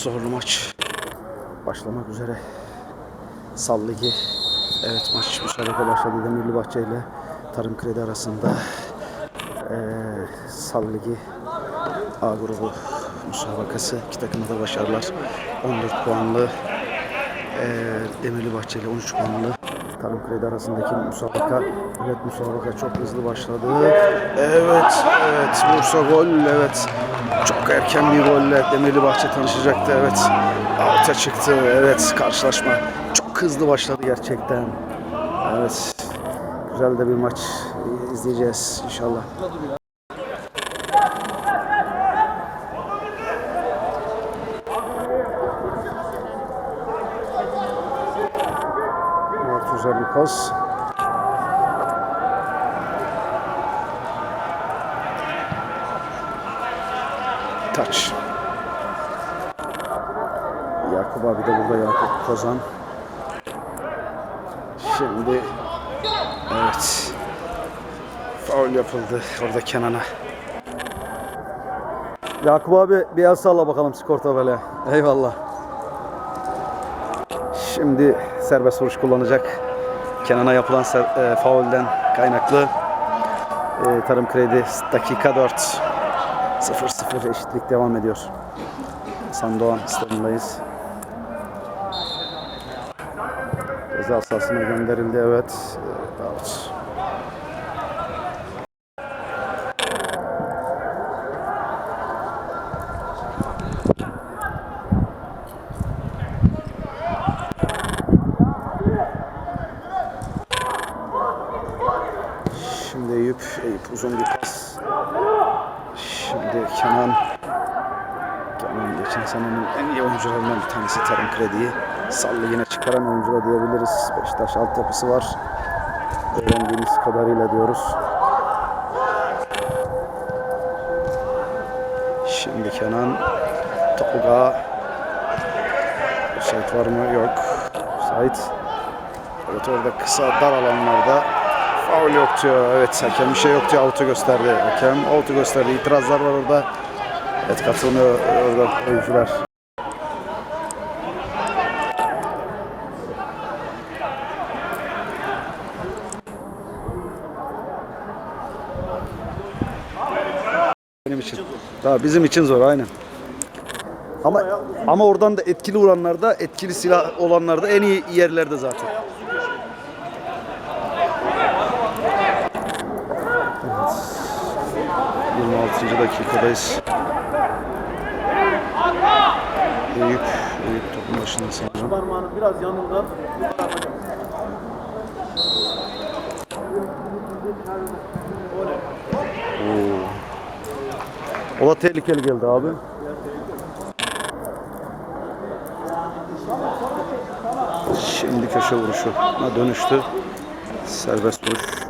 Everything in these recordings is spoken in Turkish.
Zorlu maç başlamak üzere. Sal Ligi. Evet maç müsabaka başladı. Demirli Bahçe ile Tarım Kredi arasında. Ee, Sal Ligi A grubu müsabakası. İki takıma da başarılar. 14 puanlı ee, Demirli Bahçe ile 13 puanlı Tarım Kredi arasındaki müsabaka. Evet müsabaka çok hızlı başladı. Evet, evet Bursa gol. Evet. Çok erken bir golle Demirli Bahçe tanışacaktı. Evet. Alta çıktı. Evet karşılaşma çok hızlı başladı gerçekten. Evet. Güzel de bir maç izleyeceğiz inşallah. Evet, güzel bir pas. Taç. Yakup abi de burada Yakup Kozan. Şimdi evet faul yapıldı orada Kenan'a. Yakup abi bir el salla bakalım skor tabelaya. Eyvallah. Şimdi serbest vuruş kullanacak. Kenan'a yapılan ser, e, faulden kaynaklı e, Tarım Kredi dakika 4 0-0 eşitlik devam ediyor. Hasan Doğan stadındayız. Ceza sahasına gönderildi evet. Out. Şimdi Eyüp, Eyüp uzun bir pas. Şimdi Kenan. Kenan en iyi oyuncularından bir tanesi Tarım Kredi'yi. Sallı yine çıkaran oyuncular diyebiliriz. Beşiktaş altyapısı var. Öğrendiğimiz kadarıyla diyoruz. Şimdi Kenan. Tolga. Sait var mı? Yok. Sait. Evet orada kısa dar alanlarda faul yok diyor. Evet hakem bir şey yok diyor. Out'u gösterdi. Hakem out'u gösterdi. İtirazlar var orada. Evet katılmıyor orada oyuncular. Benim için. Daha bizim için zor aynen. Ama ama oradan da etkili vuranlarda, etkili silah olanlarda en iyi yerlerde zaten. 26. dakikadayız. Eyüp, Eyüp topun başında sanırım. Parmağının biraz yanında O da tehlikeli geldi abi. Şimdi köşe vuruşu. Ha, dönüştü. Serbest vuruş.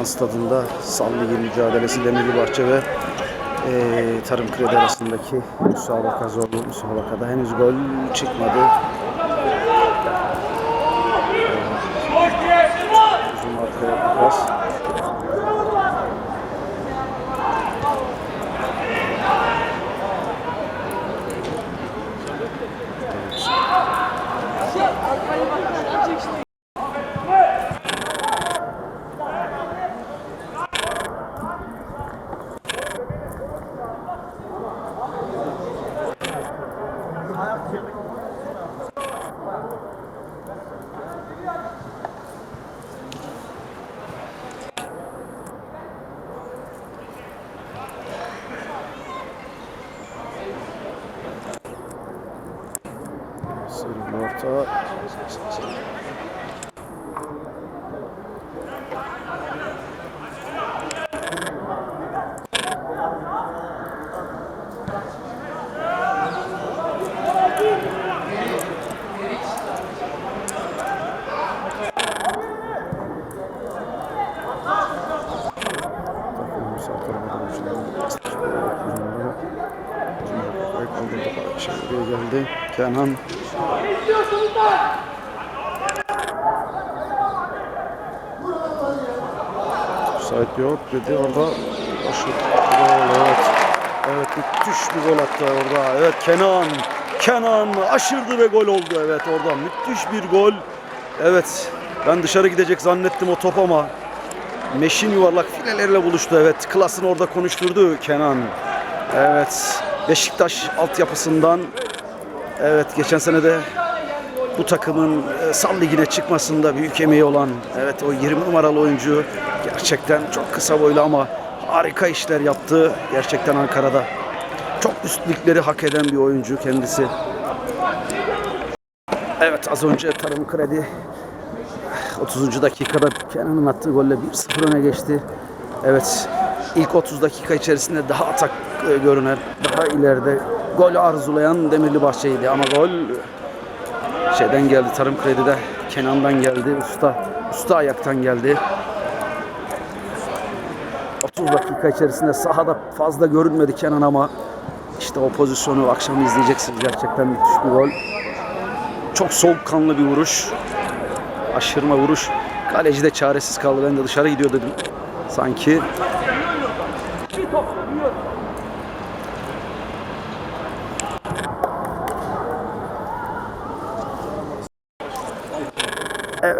Doğan Stadında Sal Ligi mücadelesi Demirli ve ee, Tarım Kredi arasındaki müsabaka zorlu müsabakada henüz gol çıkmadı. Uzun arkaya bir. Sonra Kenan. Müsait yok dedi orada. Evet. Evet müthiş bir gol attı orada. Evet Kenan. Kenan aşırdı ve gol oldu evet orada. Müthiş bir gol. Evet. Ben dışarı gidecek zannettim o top ama Meşin yuvarlak filelerle buluştu. Evet. Klasını orada konuşturdu Kenan. Evet. Beşiktaş altyapısından evet geçen sene de bu takımın e, Sal Ligi'ne çıkmasında büyük emeği olan evet o 20 numaralı oyuncu gerçekten çok kısa boylu ama harika işler yaptı gerçekten Ankara'da. Çok üstlükleri hak eden bir oyuncu kendisi. Evet az önce Tarım Kredi 30. dakikada Kenan'ın attığı golle 1-0 öne geçti. Evet ilk 30 dakika içerisinde daha atak e, görünen, daha ileride gol arzulayan Demirli Bahçe'ydi ama gol şeyden geldi Tarım Kredi'de Kenan'dan geldi. Usta usta ayaktan geldi. 30 dakika içerisinde sahada fazla görünmedi Kenan ama işte o pozisyonu akşam izleyeceksiniz. Gerçekten müthiş bir gol. Çok soğukkanlı bir vuruş. Aşırma vuruş. Kaleci de çaresiz kaldı. Ben de dışarı gidiyor dedim. Sanki.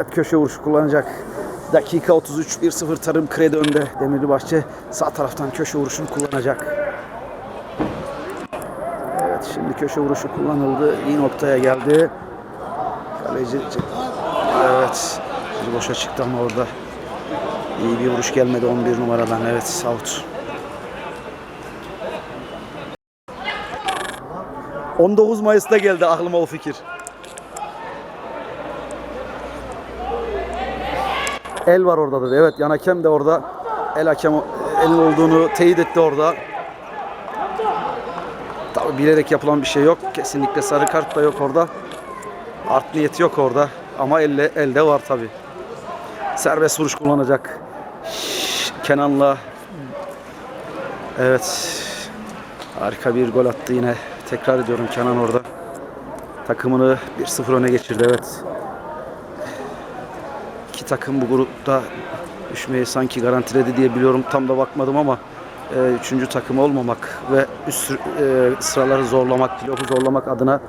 Evet köşe vuruşu kullanacak. Dakika 33 1-0 Tarım Kredi önde. Demirli Bahçe sağ taraftan köşe vuruşunu kullanacak. Evet şimdi köşe vuruşu kullanıldı. İyi noktaya geldi. Kaleci evet. Bir boşa çıktı ama orada iyi bir vuruş gelmedi 11 numaradan. Evet out. 19 Mayıs'ta geldi aklıma o fikir. El var orada dedi. Evet yan hakem de orada. El hakem elin olduğunu teyit etti orada. Tabii bilerek yapılan bir şey yok. Kesinlikle sarı kart da yok orada. Art niyeti yok orada. Ama elle, elde var tabi. Serbest vuruş kullanacak. Kenan'la Evet. Harika bir gol attı yine. Tekrar ediyorum Kenan orada. Takımını 1-0 öne geçirdi evet. Takım bu grupta düşmeyi sanki garantiledi diye biliyorum. Tam da bakmadım ama e, üçüncü takım olmamak ve üst e, sıraları zorlamak, playoff'u zorlamak adına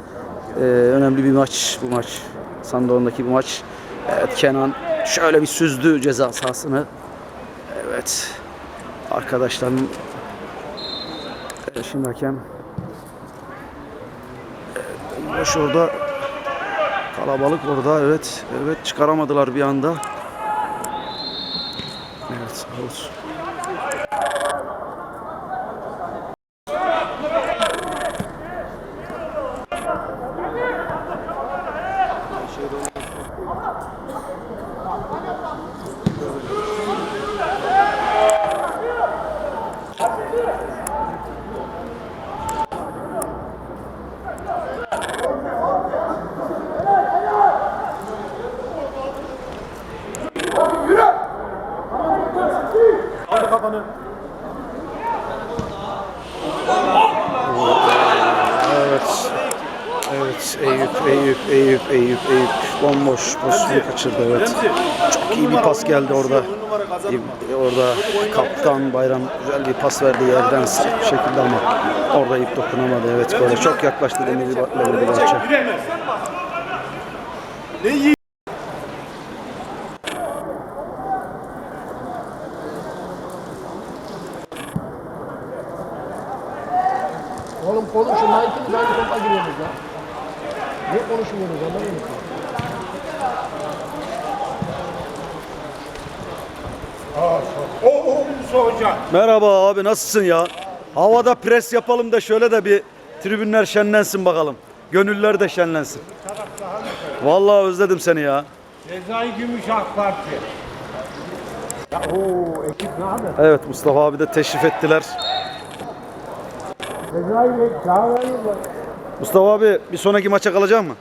e, önemli bir maç bu maç. Sandoğan'daki bu maç. Evet Kenan şöyle bir süzdü ceza sahasını. Evet. Arkadaşların Evet, şimdi hakem Evet, boş orada kalabalık orada evet evet çıkaramadılar bir anda. Evet out. Evet. Evet Eyüp, Eyüp, Eyüp, Eyüp, Eyüp bomboş pozisyonu kaçırdı evet. Çok iyi bir pas geldi orada. Orada kaptan Bayram güzel bir pas verdi yerden sert bir şekilde ama orada ip dokunamadı. Evet böyle çok yaklaştı Demirli Demirli Bahçe. Oğlum konuşun lan ikiniz aynı topa giriyorsunuz ya. Niye konuşmuyorsunuz anlamıyorum ki. O Musa Hoca. Merhaba abi nasılsın ya? Havada pres yapalım da şöyle de bir tribünler şenlensin bakalım. Gönüller de şenlensin. Vallahi özledim seni ya. Sezai Gümüş AK Parti. Ya ooo ekip ne haber? Evet Mustafa abi de teşrif ettiler. Sezai Bey çağırayım mı? Mustafa abi bir sonraki maça kalacak mı?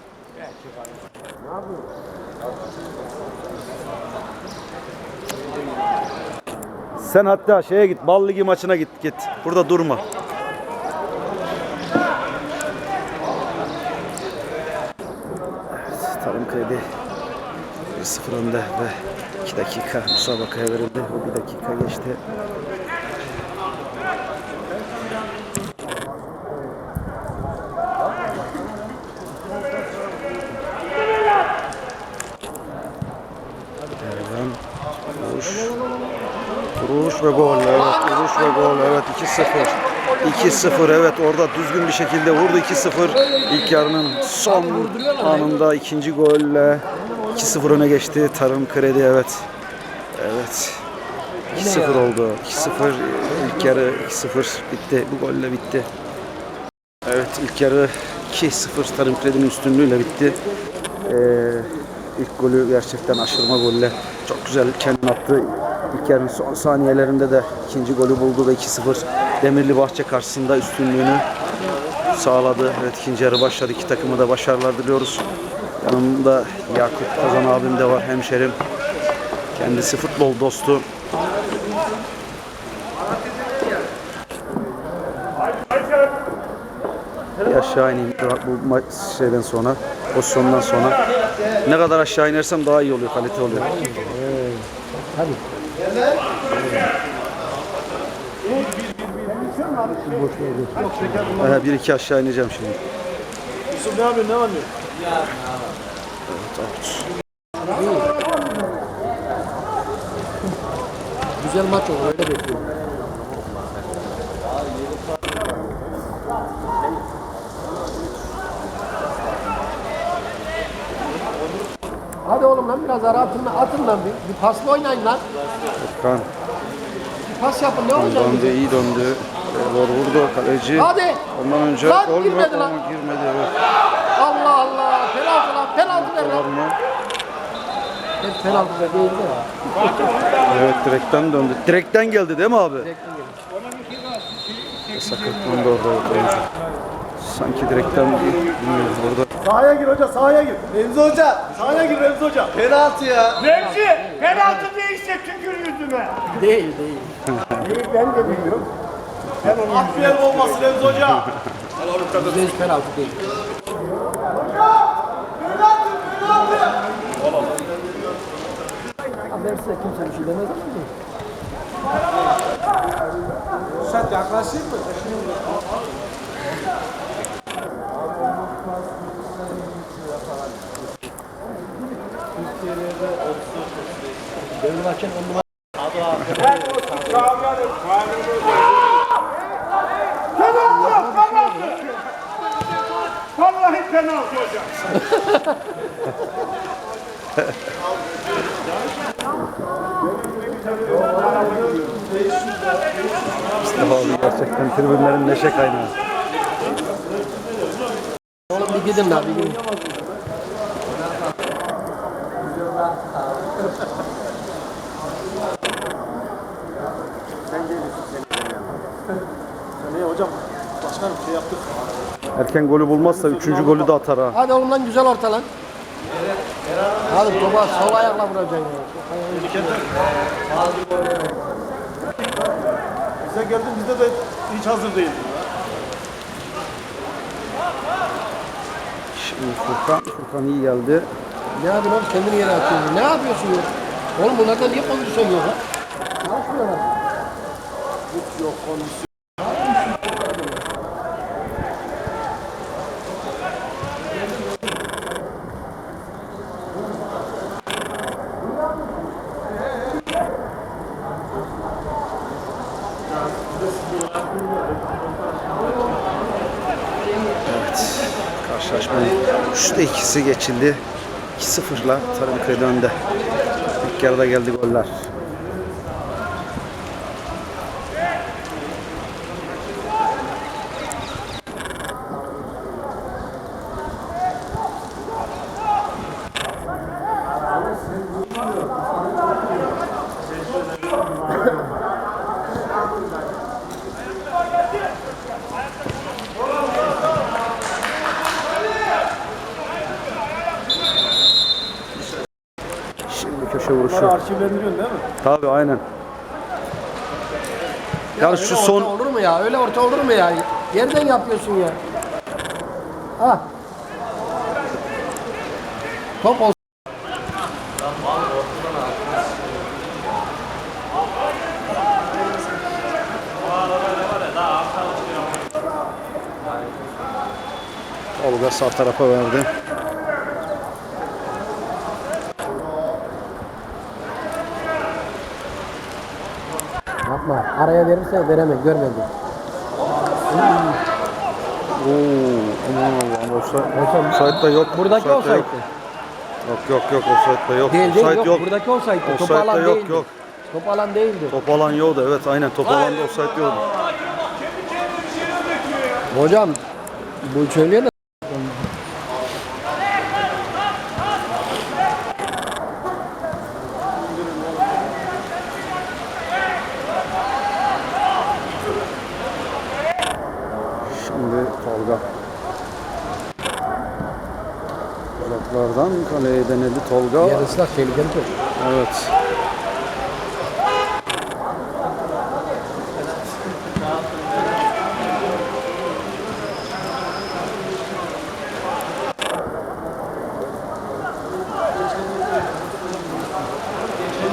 Sen hatta şeye git, Bal Ligi maçına git git. Burada durma. Evet, tarım kredi 1-0 önde ve 2 dakika müsabakaya verildi. O 1 dakika geçti. Erdoğan vuruş. Vuruş ve gol. Evet, vuruş ve gol. Evet 2-0. 2-0 evet orada düzgün bir şekilde vurdu 2-0. İlk yarının son anında ikinci golle 2-0 öne geçti. Tarım Kredi evet. Evet. 2-0 oldu. 2-0 ilk yarı 2-0 bitti. Bu golle bitti. Evet ilk yarı 2-0 Tarım Kredi'nin üstünlüğüyle bitti. Ee, ilk golü gerçekten aşırma golle çok güzel kendini attı. İlk yarının son saniyelerinde de ikinci golü buldu ve 2-0 Demirli Bahçe karşısında üstünlüğünü sağladı. Evet ikinci yarı başladı. İki takımı da başarılar diliyoruz. Yanımda Yakup Kazan abim de var hemşerim. Kendisi futbol dostu. Aşağı ineyim bu şeyden sonra, pozisyondan sonra. Ne kadar aşağı inersem daha iyi oluyor, kalite oluyor. Hadi. Boş ver. Ee, bir iki aşağı ineceğim şimdi. Yusuf ne yapıyorsun? Ne var? Evet, out. Güzel maç olur öyle bekliyorum. Oğlum lan biraz ara atın, atın lan bir. Bir pasla oynayın lan. Kan, Bir pas yapın ne olacak? döndü, iyi döndü. Zor vurdu kaleci. Hadi. Ondan önce Lan gol girmedi lan. Ama Girmedi evet. Allah Allah. Penaltı lan. Penaltı ver lan. mı? Ben penaltı ver değil de. Evet direkten döndü. Direkten geldi değil mi abi? Direkten gelin. Sakatlandı orada oyuncu. Sanki direkten bilmiyorum burada. Sahaya gir hoca sahaya gir. Remzi hoca. Sahaya gir Remzi hoca. Penaltı ya. Remzi penaltı değilse tükür yüzüme. Değil değil. İyi ben de biliyorum. Atmayalım olmasın Remzi hoca. Bizde hiç penaltı değil. Ha, Verse kimse bir şey demez ama değil. Sen yaklaşayım mı? Devlet hakem on numara. Penaltı penaltı. Vallahi penaltı hocam. Mustafa abi gerçekten tribünlerin neşe kaynağı. Oğlum bir gidin lan bir gidin. Hocam? Başkanım şey yaptık. Erken golü bulmazsa üçüncü golü de atar ha. Hadi oğlum lan güzel orta lan. Hadi topa sol ayakla vuracaksın ya. Bize geldin bizde de hiç hazır değil. Şimdi Furkan, Furkan iyi geldi. Ne yapıyorsun oğlum kendini yere atıyorsun. Ne yapıyorsun ya? Oğlum bunlardan niye kondisyon yok ha? Çalışmıyorlar. Yok kondisyon. 3'te 2'si geçildi. 2-0'la Tarım Kredi önde. İlk yarıda geldi goller. Tabii aynen. Yani şu Öyle son olur mu ya? Öyle orta olur mu ya? Yerden yapıyorsun ya. Ha. Top olsun. Tolga sağ tarafa verdi. Yapma. Araya verirse veremez. Görmedim. Oo, aman Allah'ım offside. Offside. Offside de yok. Buradaki offside de yok. Yok yok yok offside de yok. Değil değil offside yok. Buradaki olsaydı. Top alan yok, değildi. yok. Top alan değildi. Top alan yoktu evet aynen top alan da offside yoktu. Hocam bu söylüyor da Şimdi Tolga. Uzaklardan kaleye denedi Tolga. yer ıslak tehlikeli top. Evet.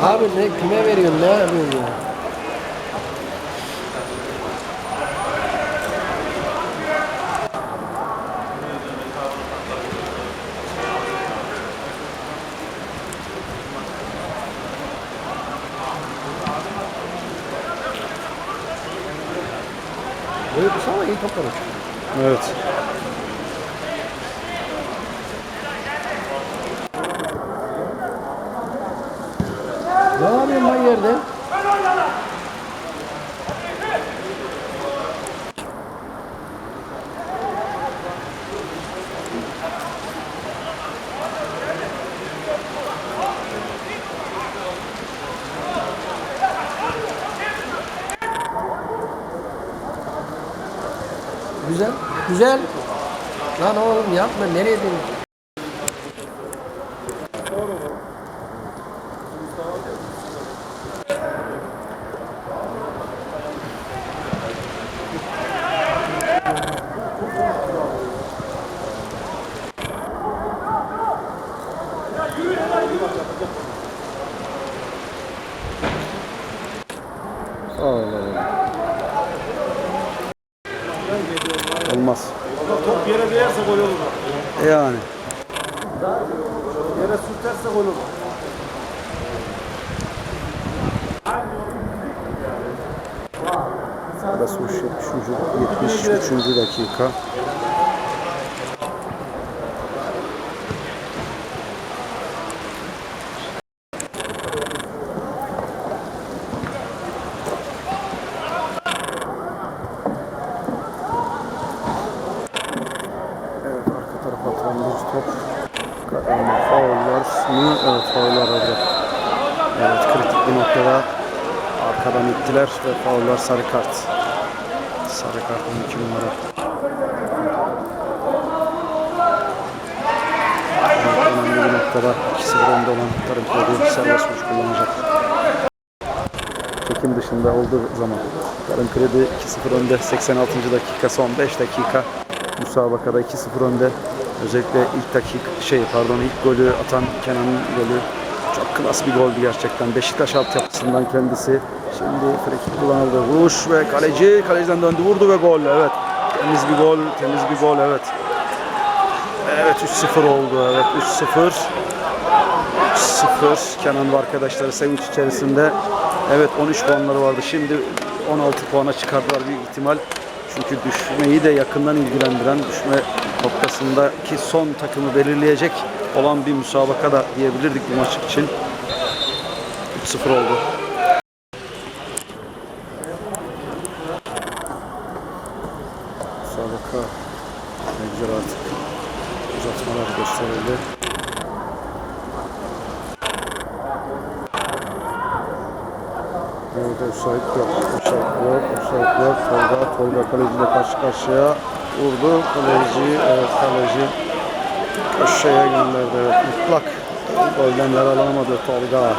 Abi ne kime veriyorsun ne yapıyorsun ya? Evet. Güzel. Lan oğlum yapma, nereye dönüyorsun? Olmaz. Top yere değerse gol olur. Yani. Yere sürterse gol olur. Burası 73. 73. dakika. Evet arka tarafa atılan bir top. Ama fauller mı? Evet fauller oldu. Evet kritik bir noktada arkadan ittiler ve fauller sarı kart. Sarı kart 12 numara. Evet, önemli bir noktada 2-0 önde olan Tarım Kredi serbest vuruş kullanacak. Çekim dışında olduğu zaman Tarım Kredi 2-0 önde 86. dakika son 5 dakika müsabakada 2-0 önde. Özellikle ilk dakika şey pardon ilk golü atan Kenan'ın golü çok klas bir goldü gerçekten. Beşiktaş altyapısından kendisi. Şimdi frikik kullanıldı. Vuruş ve kaleci kaleciden döndü vurdu ve gol. Evet. Temiz bir gol, temiz bir gol evet. Evet 3-0 oldu. Evet 3-0. 3-0. Kenan ve arkadaşları sevinç içerisinde. Evet 13 puanları vardı. Şimdi 16 puana çıkardılar büyük ihtimal. Çünkü düşmeyi de yakından ilgilendiren düşme noktasındaki son takımı belirleyecek olan bir müsabaka da diyebilirdik bu maç için. 3-0 oldu. Müsabaka ne güzel artık uzatmalar gösterildi. Evet offside yok, offside yok, offside yok. Tolga, Tolga kaleciyle karşı karşıya vurdu. Kaleci, evet kaleci köşeye gönderdi. Evet mutlak golden yaralamadı Tolga.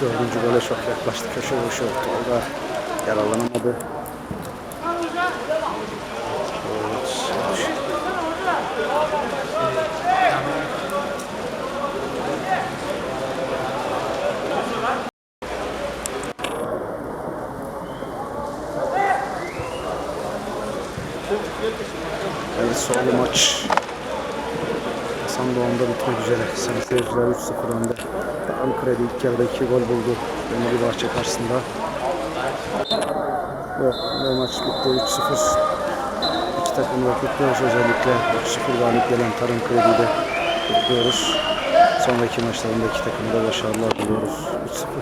Dördüncü gole çok yaklaştı köşe vuruşu. Tolga yaralanamadı. Sağlı maç. Hasan Doğan'da bitmek üzere. Sayın seyirciler 3-0 önde. Kredi ilk yarıda 2 gol buldu. Demirli Bahçe karşısında. Ve, ve maç bitti 3-0. İki takımı da kutluyoruz özellikle. 3-0 galip gelen Tarım Kredi'yi de kutluyoruz. Sonraki maçlarında iki takımda başarılar diliyoruz. 3-0 müsabaka. Bitiriyorlar.